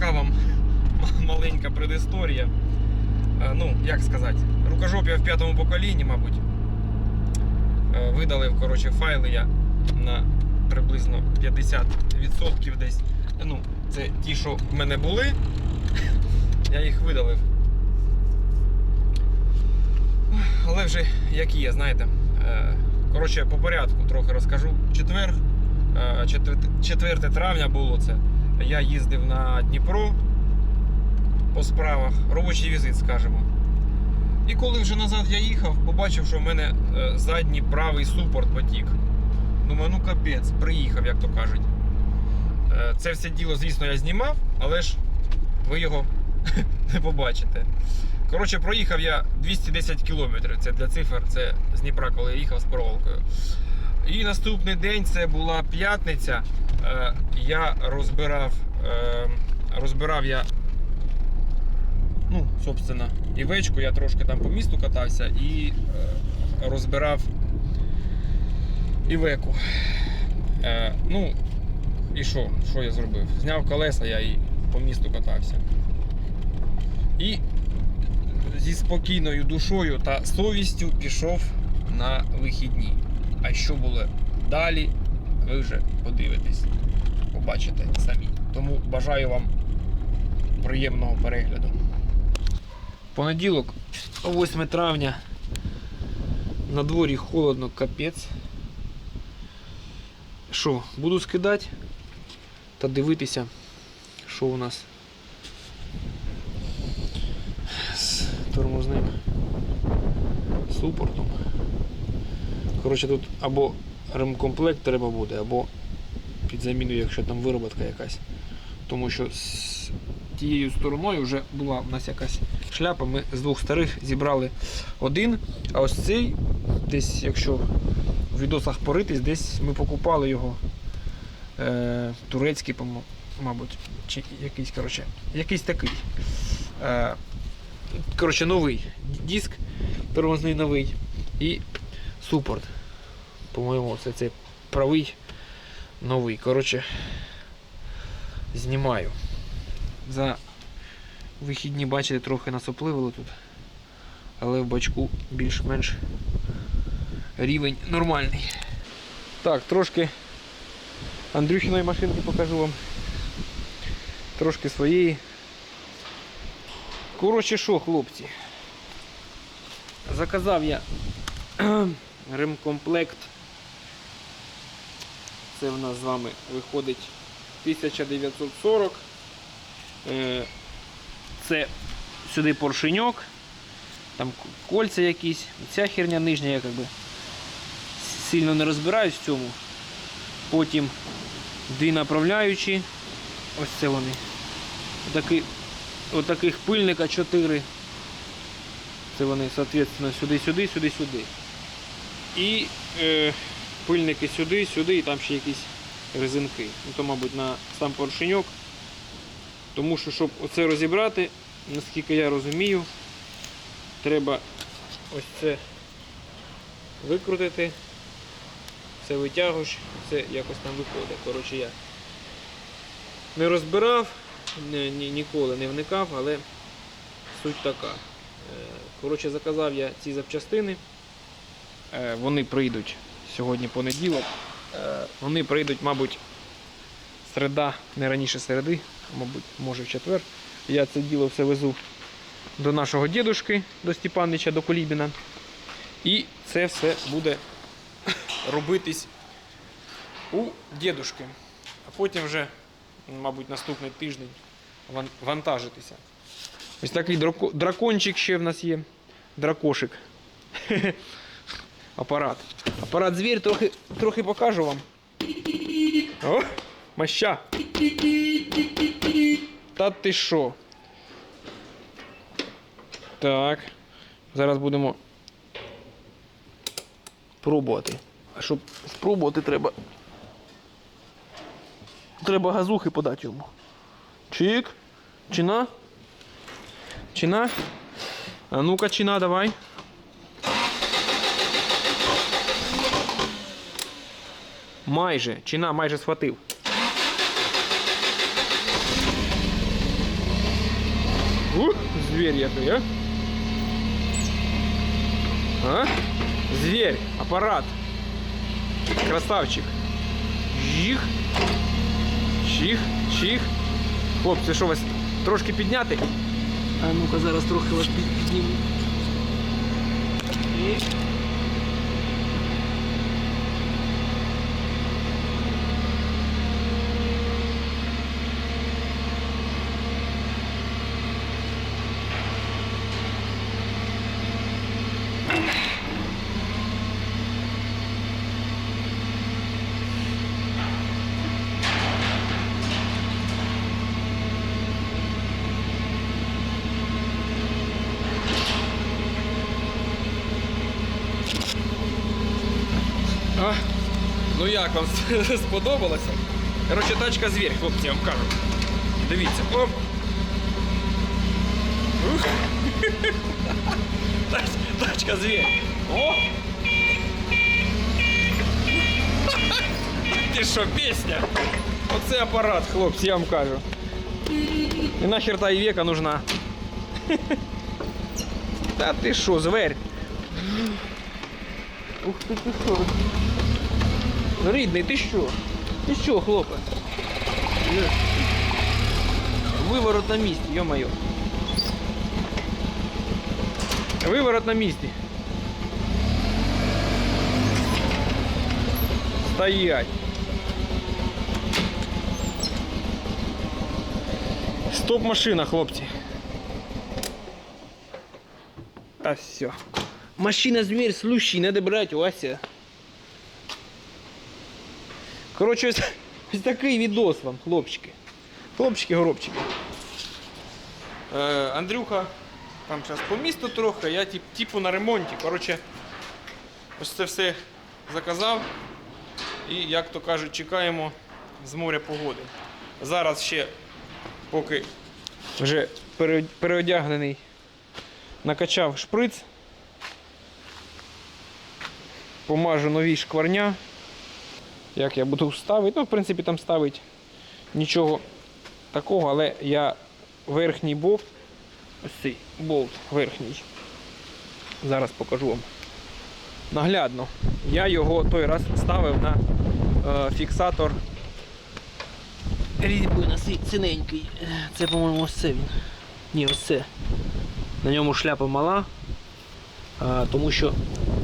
така вам маленька предісторія. Е, Ну, як сказати, рукожопія в п'ятому поколінні, мабуть. Е, Видалив, коротше, файли я на приблизно 50% десь. Ну, це ті, що в мене були. Я їх видалив. Але вже як є, знаєте. Е, Коротше, по порядку трохи розкажу. Четвер, е, 4 травня було це. Я їздив на Дніпро по справах, робочий візит, скажімо. І коли вже назад я їхав, побачив, що в мене е, задній правий супорт потік. Думаю, ну капець, приїхав, як то кажуть. Е, Це все діло, звісно, я знімав, але ж ви його не побачите. Коротше, проїхав я 210 кілометрів. Це для цифр, це з Дніпра, коли я їхав з проволокою. І наступний день це була п'ятниця. Е, Я розбирав, е, розбирав я, ну, собственно, івечку, я трошки там по місту катався і е, розбирав івеку. Ну, і що? Що я зробив? Зняв колеса, я і по місту катався. І зі спокійною душою та совістю пішов на вихідні. А що було далі, ви вже подивитесь, побачите самі. Тому бажаю вам приємного перегляду. Понеділок, 8 травня. На дворі холодно, капець. Що, буду скидати та дивитися, що у нас з тормозним супортом. Коротше, тут або ремкомплект треба буде, або під заміну, якщо там вироботка якась. Тому що з тією стороною вже була в нас якась шляпа. Ми з двох старих зібрали один. А ось цей, десь, якщо в відосах поритись, десь ми покупали його е, турецький, мабуть, чи якийсь, коротше, якийсь такий. Е, коротше, новий диск, тормозний новий і супорт. По-моєму, це цей правий новий. Коротше, знімаю. За вихідні, бачите, трохи насопливило тут. Але в бачку більш-менш рівень нормальний. Так, трошки Андрюхіної машинки покажу вам. Трошки своєї. Коротше що, хлопці. Заказав я ремкомплект. Це в нас з вами виходить 1940. Е, Це сюди поршеньок, там кольця якісь, ця херня нижня, я якби сильно не розбираюсь в цьому. Потім дві направляючі. Ось це вони. Отакі, отаких пильника 4. Це вони, соответственно, сюди-сюди, сюди-сюди. І е, пильники сюди, сюди, і там ще якісь резинки. Ну, то, мабуть, на сам поршеньок. Тому що, щоб оце розібрати, наскільки я розумію, треба ось це викрутити. Це витягуєш, це якось там виходить. Коротше, я не розбирав, ні, ні- ніколи не вникав, але суть така. Е, Коротше, заказав я ці запчастини. Е, Вони прийдуть сьогодні понеділок. Е, Вони прийдуть, мабуть, середа, не раніше середи, мабуть, може в четвер. Я це діло все везу до нашого дідушки, до Степанича, до Колібіна. І це все буде робитись у дідушки. А потім вже, мабуть, наступний тиждень вантажитися. Ось такий дракончик ще в нас є. Дракошик. Апарат. Апарат звір трохи, трохи покажу вам. О, моща. Та ти що? Так. Зараз будемо пробувати. А щоб спробувати треба. Треба газухи подати йому. Чик. Чина. Чина. А ну-ка, чина, давай. Майже. Чина майже схватив. Звір який, а? А? Звір, апарат. Красавчик. Жих. Чих, чих. Хлопці, що вас трошки підняти? А ну-ка зараз трохи вас під- підніму. І... як вам сподобалося? Коротше, тачка звір, хлопці, я вам кажу. Дивіться. Оп. Ух. Тач- Тачка звір. О! Ти що, пісня? Оце апарат, хлопці, я вам кажу. І нахер та і века нужна. Та ти що, зверь? Ух ти ти що? Рідний, ти що? Ти що, хлопець? Є. Виворот на місці, йо-моє. Виворот на місці. Стоять. Стоп машина, хлопці. Та все. Машина змір слющий, надо брать, Вася. Коротше, ось, ось такий відос вам, хлопчики. Хлопчики, горобчики. Е, Андрюха там зараз по місту трохи, я тип, типу на ремонті. Коротше, ось це все заказав. І, як то кажуть, чекаємо з моря погоди. Зараз ще, поки вже переодягнений, накачав шприц. Помажу нові шкварня. Як я буду ставити? Ну, в принципі, там ставить нічого такого, але я верхній болт, ось цей болт верхній. Зараз покажу вам. Наглядно. Я його той раз ставив на е, фіксатор різьби на си- синенький. Це, по-моєму, ось це він. Ні, ось це. На ньому шляпа мала. А, тому що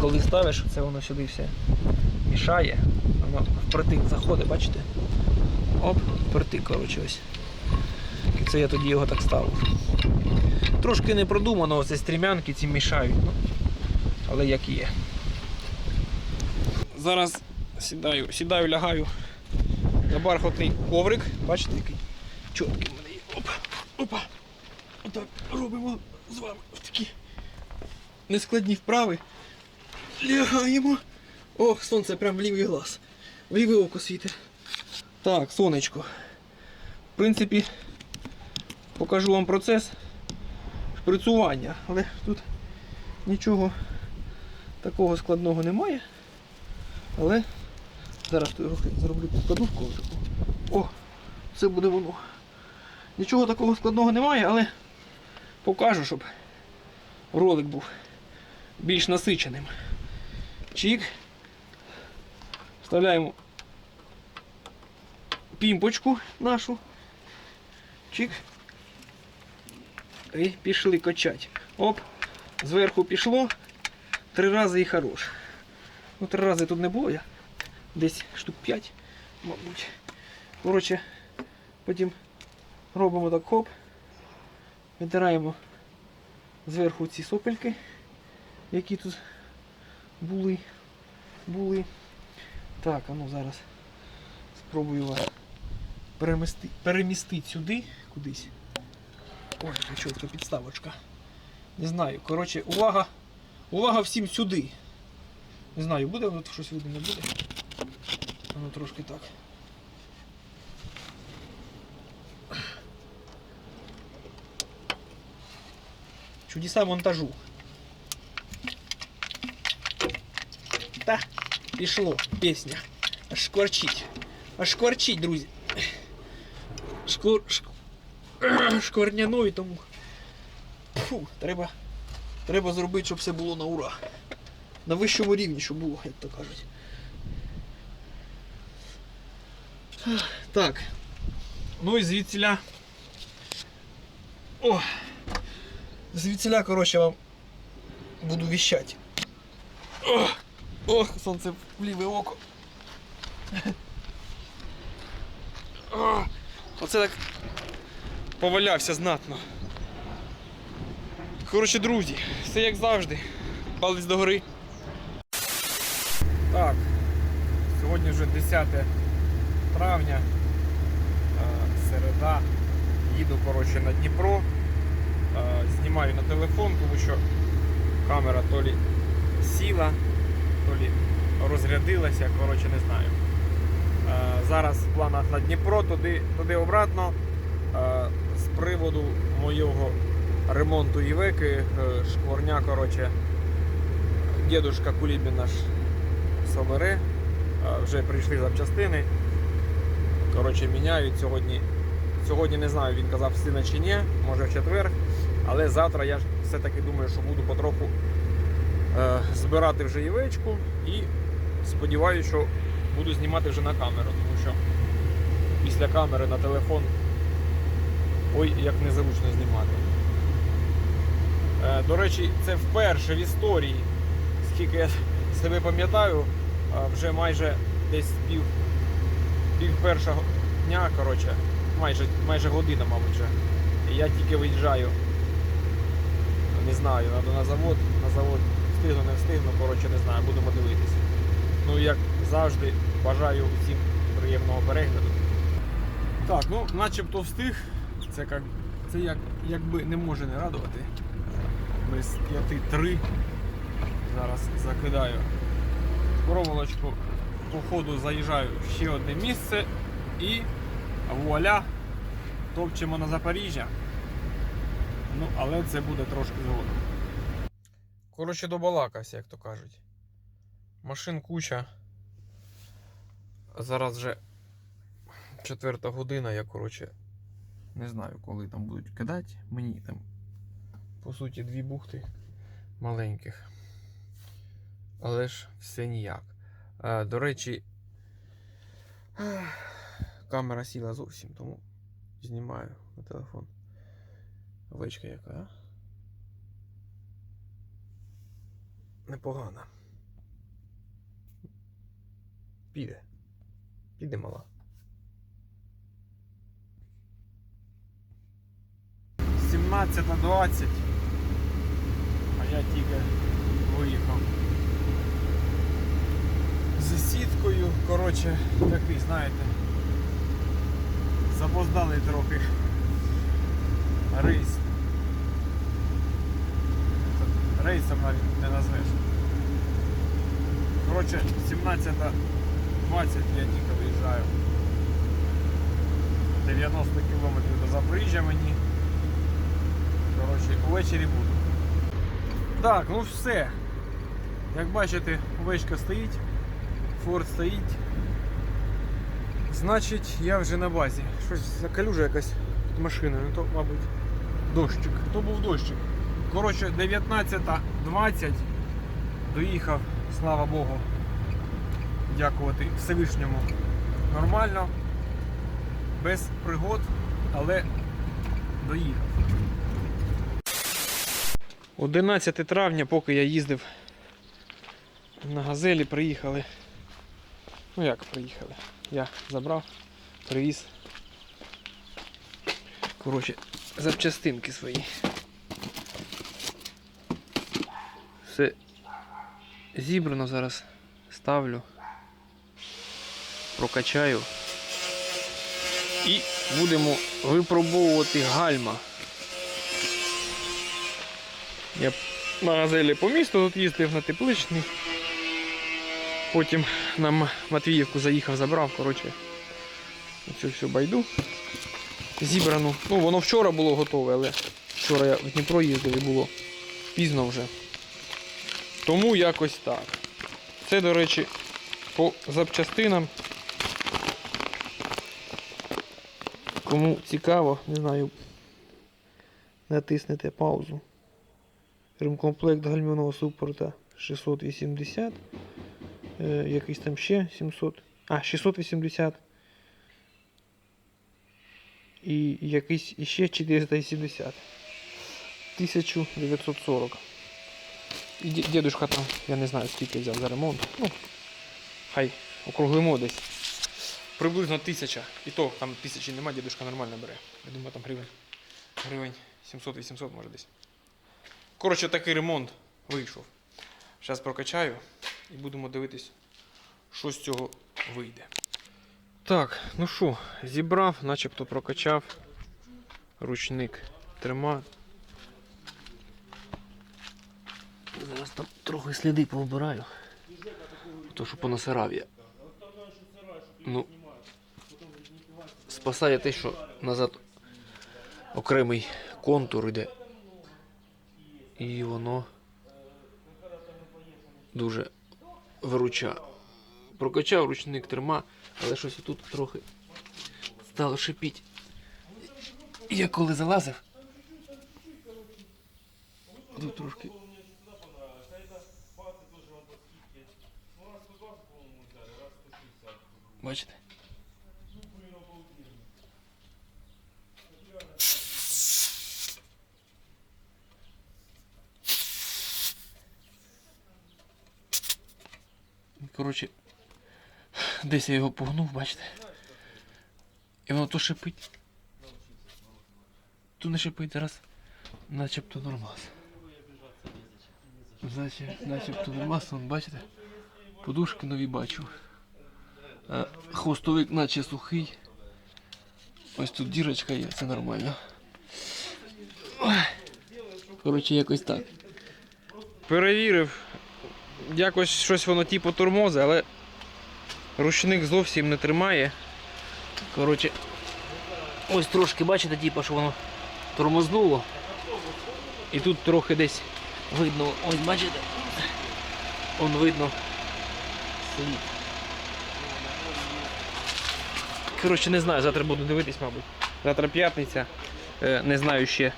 коли ставиш, це воно сюди все мішає. Впритик заходить, бачите? Оп, впритик, коротше, ось. І це я тоді його так ставив. Трошки не продумано, оце стрімянки ці мішають. Ну, але як є. Зараз сідаю, сідаю, лягаю на бархатний коврик. Бачите, який чіткий в мене є. Опа, опа. Отак робимо з вами такі нескладні вправи. Лягаємо. Ох, сонце прям в лівий глаз. В ліве око світить. Так, сонечко. В принципі, покажу вам процес шприцювання, але тут нічого такого складного немає. Але зараз зроблю підкладушку. таку. О, це буде воно. Нічого такого складного немає, але покажу, щоб ролик був більш насиченим. Чик. Вставляємо пімпочку нашу. Чик. І пішли качати. Оп, зверху пішло. Три рази і хорош. Ну, три рази тут не було я. Десь штук 5, мабуть. Коротше, потім робимо так хоп. Витираємо зверху ці сопельки, які тут були. були. Так, а ну зараз спробую вас перемести, перемістити сюди кудись. Ой, яка чорта підставочка. Не знаю. Коротше, увага. Увага всім сюди. Не знаю, буде воно щось видно, не буде. Воно трошки так. Чудеса монтажу. Та, пішло, пісня. Аж шкварчить. Аж шкварчить, друзі. Шквар... Шк... Шкварняною тому Фу, треба, треба зробити, щоб все було на ура. На вищому рівні, щоб було, як то кажуть. Так. Ну і звідсіля. О! Звідсіля, коротше, вам буду віщати. Ох, сонце в ліве око. Ох, Оце так повалявся знатно. Коротше, друзі, все як завжди. Палець догори. Так, сьогодні вже 10 травня, е, середа. Їду коротше, на Дніпро. Е, Знімаю на телефон, тому що камера то лі сіла, то лі розрядилася, коротше, не знаю. Е, Зараз в планах на Дніпро, туди, туди обратно. Е, З приводу моєго ремонту Івеки, е, шкворня, коротше, дідушка Кулібін наш собере. Вже прийшли запчастини. Коротше, міняють сьогодні. Сьогодні не знаю, він казав сина чи ні, може в четвер. Але завтра я все-таки думаю, що буду потроху е, збирати вже івечку і сподіваюся, що буду знімати вже на камеру, тому що після камери на телефон ой, як незручно знімати. Е, до речі, це вперше в історії, скільки я себе пам'ятаю, вже майже десь пів, пів першого дня, коротше, майже, майже година, мабуть, вже. Я тільки виїжджаю. Не знаю, треба на завод, на завод встигну, не встигну, коротше, не знаю, будемо дивитися. Ну, як завжди, бажаю усім приємного перегляду. Так, ну начебто встиг. Це, як, це як, якби не може не радувати. Без 5-3 зараз закидаю проволочку, по ходу заїжджаю в ще одне місце і вуаля, топчемо на Запоріжжя. Ну, але це буде трошки згодом. Коротше, добалакався, як то кажуть. Машин куча. Зараз вже четверта година, я, коротше, не знаю, коли там будуть кидати. Мені там, по суті, дві бухти маленьких. Але ж все ніяк. А, до речі, камера сіла зовсім, тому знімаю на телефон. Овечка яка? Непогана. Піде. Піде мала. 17.20. А я тільки виїхав. З сіткою, коротше, такий, знаєте, запоздалий трохи рейс. Рейсом навіть не назвеш. Коротше, 17.20 я тільки виїжджаю. 90 кілометрів до Запоріжжя мені. Коротше, увечері буду. Так, ну все. Як бачите, овечка стоїть, форт стоїть. Значить, я вже на базі. Щось за калюжа якась під машиною, то, мабуть, дощик. То був дощик. Коротше, 19.20 доїхав, слава Богу. Дякувати Всевишньому. Нормально, без пригод, але доїхав. 11 травня, поки я їздив на газелі, приїхали. Ну як приїхали? Я забрав, привіз. Коротше, запчастинки свої. Все зібрано зараз ставлю, прокачаю і будемо випробовувати гальма. Я на газелі по місту тут їздив на тепличний. Потім на Матвіївку заїхав, забрав, коротше. Оцю всю байду. Зібрану. Ну, воно вчора було готове, але вчора я в Дніпро їздив і було пізно вже. Тому якось так. Це, до речі, по запчастинам. Кому цікаво, не знаю. натиснете паузу. Ремкомплект гальмівного супорта 680. Е, якийсь там ще 700. А, 680. І якийсь іще 470. 1940. І ді- дідушка там, я не знаю скільки взяв за ремонт. Ну, хай округлимо десь. Приблизно тисяча. І то там тисячі нема, дідушка нормально бере. Я думаю, там гривень. Гривень 700-800 може десь. Коротше, такий ремонт вийшов. Зараз прокачаю і будемо дивитись, що з цього вийде. Так, ну що, зібрав, начебто прокачав. Ручник трима. Зараз там трохи сліди повбираю. То, що понасирав я. Ну, спасає те, що назад окремий контур йде. І воно дуже вируча. Прокачав ручник терма, але щось тут трохи стало шипіть. Я коли залазив. Тут трошки. Бачите? Коротше, десь я його погнув, бачите? І воно то шипить. То не шипить зараз, начебто нормас. Значить, начебто нормас, вон, бачите? Подушки нові бачу. Хвостовик наче сухий. Ось тут дірочка є, це нормально. Коротше, якось так. Перевірив. Якось щось воно типу тормози, але ручник зовсім не тримає. Коротше, ось трошки бачите, типу, що воно тормознуло. І тут трохи десь видно, ось бачите, он видно слід. Коротше, не знаю, завтра буду дивитись, мабуть. Завтра п'ятниця. Е, не знаю ще.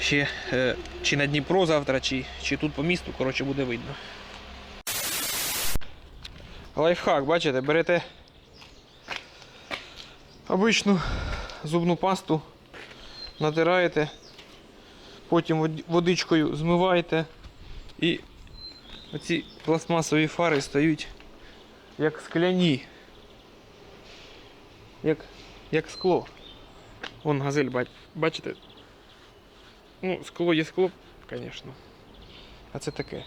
Ще е, чи на Дніпро завтра, чи, чи тут по місту, коротше, буде видно. Лайфхак, бачите, берете обичну зубну пасту, натираєте, потім водичкою змиваєте і оці пластмасові фари стають як скляні. Як, як скло. Вон газель, бачите? Ну, скло є скло, звісно. А це таке.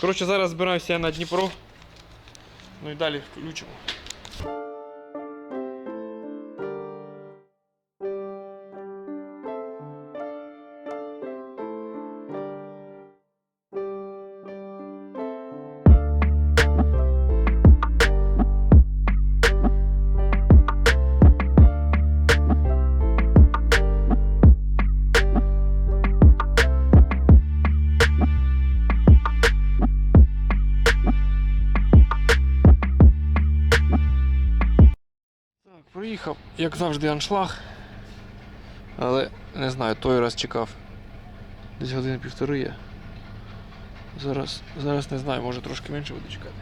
Коротше, зараз збираюся я на Дніпро. Ну і далі включимо. Так, приїхав, як завжди, аншлаг. Але не знаю, той раз чекав. Десь години півтори є. Зараз, зараз не знаю, може трошки менше буду чекати.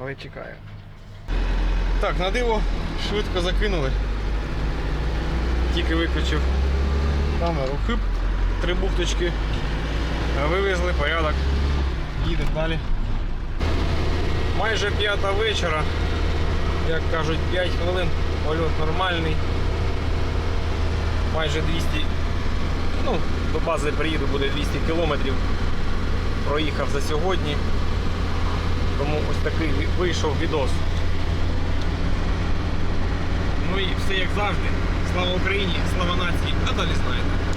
Але чекаю. Так, на диво швидко закинули. Тільки виключив камеру. Хип, три бухточки. Вивезли порядок. Їде далі. Майже п'ята вечора як кажуть, 5 хвилин, польот нормальний. Майже 200, ну, до бази приїду буде 200 кілометрів. Проїхав за сьогодні. Тому ось такий вийшов відос. Ну і все як завжди. Слава Україні, слава нації, а далі знаєте.